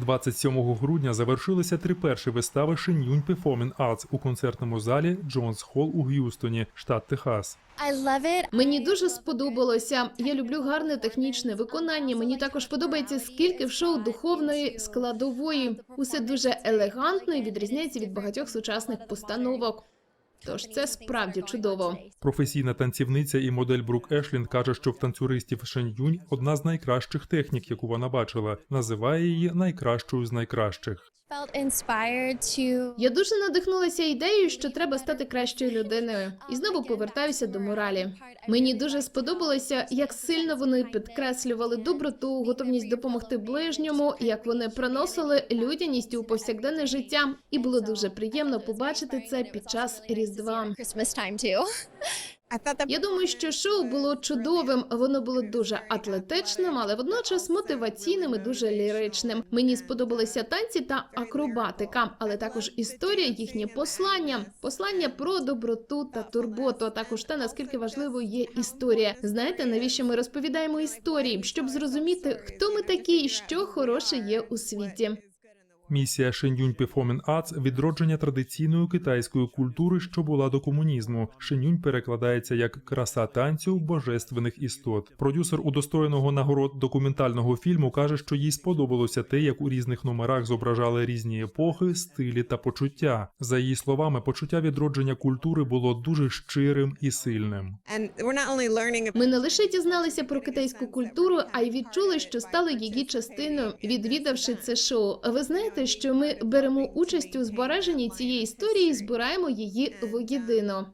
27 грудня завершилися три перші вистави Shenyun Performing Arts у концертному залі Джонс Холл у Г'юстоні, штат Техас. Мені дуже сподобалося. Я люблю гарне технічне виконання. Мені також подобається скільки в шоу духовної складової. Усе дуже елегантно і відрізняється від багатьох сучасних постановок. Тож це справді чудово. Професійна танцівниця і модель Брук Ешлін каже, що в танцюристів Шен'юнь одна з найкращих технік, яку вона бачила. Називає її найкращою з найкращих. Я дуже надихнулася ідеєю, що треба стати кращою людиною, і знову повертаюся до моралі. Мені дуже сподобалося, як сильно вони підкреслювали доброту, готовність допомогти ближньому, як вони приносили людяність у повсякденне життя, і було дуже приємно побачити це під час різдва. Я думаю, що шоу було чудовим. Воно було дуже атлетичним, але водночас мотиваційним і дуже ліричним. Мені сподобалися танці та акробатика, але також історія, їхнє послання, послання про доброту та турботу. А також те, наскільки важливою є історія. Знаєте, навіщо ми розповідаємо історії? Щоб зрозуміти, хто ми такі і що хороше є у світі. Місія Shenyun Performing Arts – відродження традиційної китайської культури, що була до комунізму. Shenyun перекладається як краса танцю божественних істот. Продюсер удостоєного нагород документального фільму каже, що їй сподобалося те, як у різних номерах зображали різні епохи, стилі та почуття. За її словами, почуття відродження культури було дуже щирим і сильним. Ми не лише дізналися про китайську культуру, а й відчули, що стали її частиною, відвідавши це шоу. Ви знаєте, що ми беремо участь у збереженні цієї історії, і збираємо її воєдино.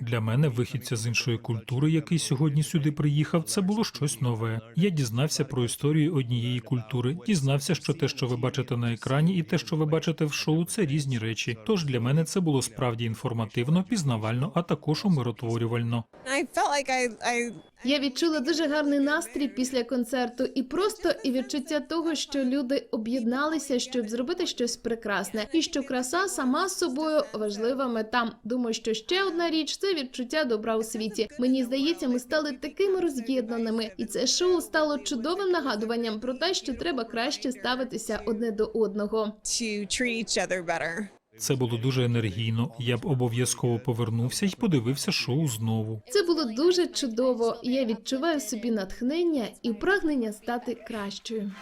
Для мене вихідця з іншої культури, який сьогодні сюди приїхав, це було щось нове. Я дізнався про історію однієї культури, дізнався, що те, що ви бачите на екрані, і те, що ви бачите в шоу, це різні речі. Тож для мене це було справді інформативно, пізнавально, а також умиротворювально. Я відчула дуже гарний настрій після концерту, і просто і відчуття того, що люди об'єдналися, щоб зробити щось прекрасне, і що краса сама собою важлива мета. Думаю, що ще одна річ це відчуття добра у світі. Мені здається, ми стали такими роз'єднаними, і це шоу стало чудовим нагадуванням про те, що треба краще ставитися одне до одного. Це було дуже енергійно. Я б обов'язково повернувся і подивився шоу знову. Це було дуже чудово. Я відчуваю собі натхнення і прагнення стати кращою.